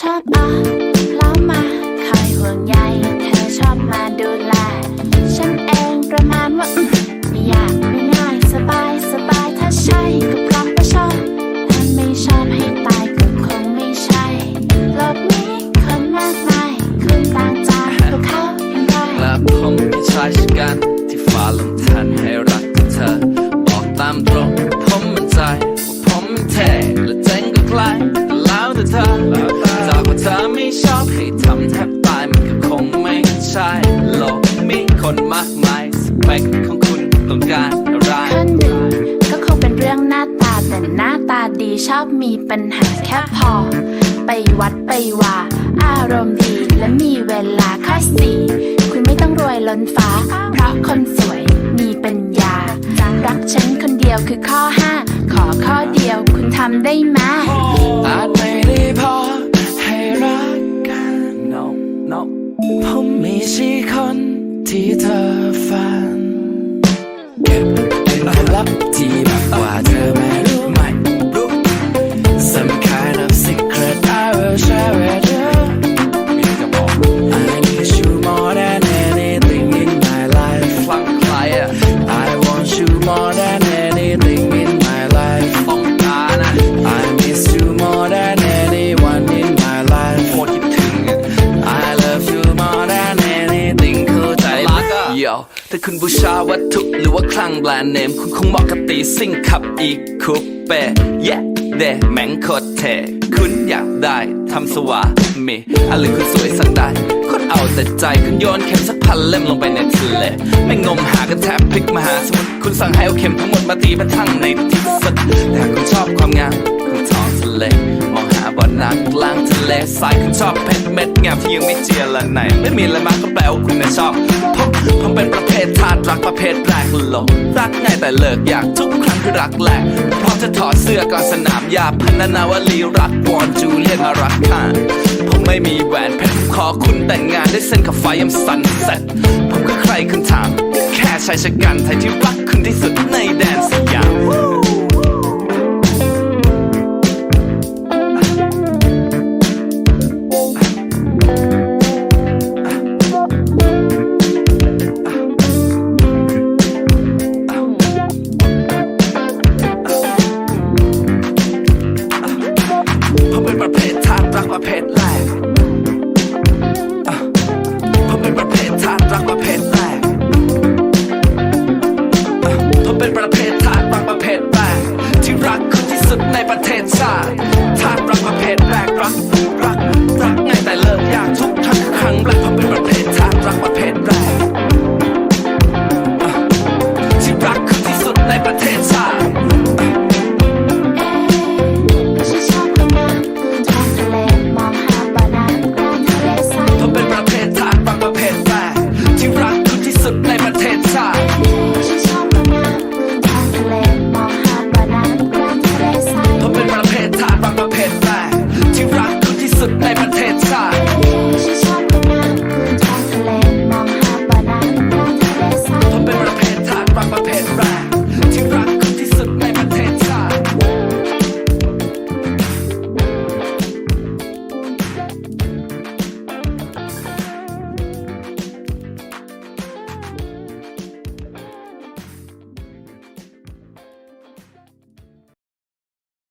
ชอบอะแล้วมาคอยห่วงใยเธอชอบมาดูแล ฉันเองประมาณว่ามไม่ยากไม่ง่ายสบายสบายถ้าใช่ก็พร้อมก็ชอบถ้าไม่ชอบให้ตายก็คงไม่ใช่โลกนี้คนมากมายคุณต่างจากพวกเขาอย่างไรและผมเป็นชายชกันที่ฟ้าลงทันให้รักกับเธอ บอกตามตรงผมมั่นใจผมมันเท่และเจ๋งก็ใครแล้วแต่เธอ ชอบให้ทำแทบตายมันก็คงไม่ใช่โลกมีคนมากมายสเปคของคุณต้องการอะไรคนหนึ่งก็คงเป็นเรื่องหน้าตาแต่หน้าตาดีชอบมีปัญหาแค่พอ ไปวัดไปว่า อารมณ์ดีและมีเวลาข้อสี่คุณไม่ต้องรวยล้นฟ้า เพราะคนสวยมีปัญญารักฉันคนเดียวคือข้อห้าขอข้อเดียวคุณทำได้ไหมอาจไม่ ถ้าคุณบูชาวัตถุหรือว่าคลั่งแบรนด์เนม คุณคงเหมาะกับตีซิ่งขับอีกคูปเป้เย้เดแมงโคตรเท่คุณอยากได้ทำสวามีอะไรคุณสวยสักได้คุณเอาแต่ใจคุณโยนเข็มสักพันเล่มลงไปในทะเลไม่งมหากันแทบพลิกมหาสมุทรคุณสั่งให้เอาเข็มทั้งหมดมาตีประทังในที่สุดแต่คุณชอบความงามคุณท้องทะเลมองหาบ่อน้ำกลางทะเลทรายคุณชอบเพชรเม็ดงามที่ยังไม่เจียละไหนไม่มีอะไรมากก็แปลว่าคุณน่ะชอบผมผมเป็นป รักประเภทแรกหลงรักง่ายแต่เลิกอยากทุกครั้งคือรักแหลกพร้อมจะถอดเสื้อก่อนสนามยาพันนาวลีรักวอนจูเลียนมารักข้าผมไม่มีแหวนเพชรขอคุณแต่งงานด้วยเส้นกับไฟยามสันเซ็ตผมก็ใครคุณถามแค่ชายชะกันไทยที่รักคุณที่สุดในแดนสยาม ประเภททานรักประเภทแรกผมเป็นประเภททานรักประเภทแรกอะผมเป็นประเภททานรักประเภทแรกที่รักคุณที่สุดในประเทศชาติทานรักประเภท